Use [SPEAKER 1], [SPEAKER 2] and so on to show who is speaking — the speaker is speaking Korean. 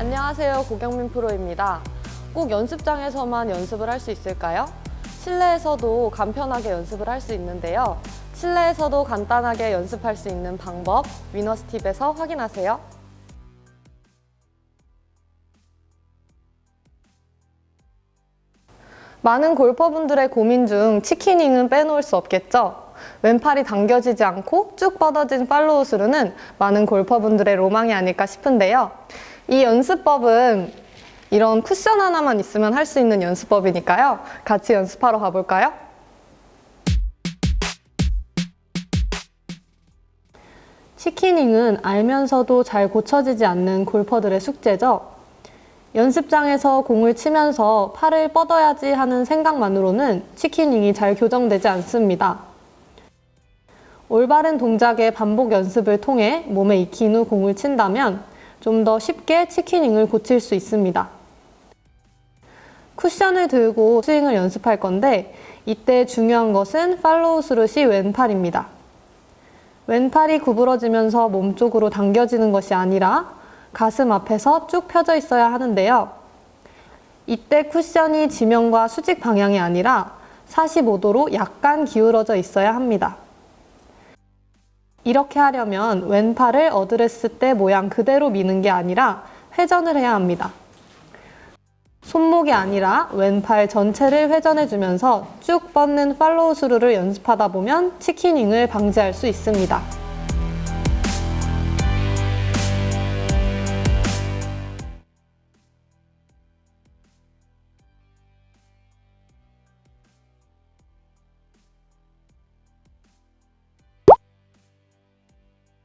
[SPEAKER 1] 안녕하세요. 고경민 프로입니다. 꼭 연습장에서만 연습을 할 수 있을까요? 실내에서도 간편하게 연습을 할 수 있는데요. 실내에서도 간단하게 연습할 수 있는 방법 위너스 팁에서 확인하세요. 많은 골퍼분들의 고민 중 치키닝은 빼놓을 수 없겠죠. 왼팔이 당겨지지 않고 쭉 뻗어진 팔로우 스루는 많은 골퍼분들의 로망이 아닐까 싶은데요. 이 연습법은 이런 쿠션 하나만 있으면 할 수 있는 연습법이니까요. 같이 연습하러 가볼까요? 치키닝은 알면서도 잘 고쳐지지 않는 골퍼들의 숙제죠. 연습장에서 공을 치면서 팔을 뻗어야지 하는 생각만으로는 치키닝이 잘 교정되지 않습니다. 올바른 동작의 반복 연습을 통해 몸에 익힌 후 공을 친다면 좀 더 쉽게 치키닝을 고칠 수 있습니다. 쿠션을 들고 스윙을 연습할 건데 이때 중요한 것은 팔로우 스루시 왼팔입니다. 왼팔이 구부러지면서 몸쪽으로 당겨지는 것이 아니라 가슴 앞에서 쭉 펴져 있어야 하는데요. 이때 쿠션이 지면과 수직 방향이 아니라 45도로 약간 기울어져 있어야 합니다. 이렇게 하려면 왼팔을 어드레스 때 모양 그대로 미는 게 아니라 회전을 해야 합니다. 손목이 아니라 왼팔 전체를 회전해주면서 쭉 뻗는 팔로우 스루를 연습하다 보면 치키닝을 방지할 수 있습니다.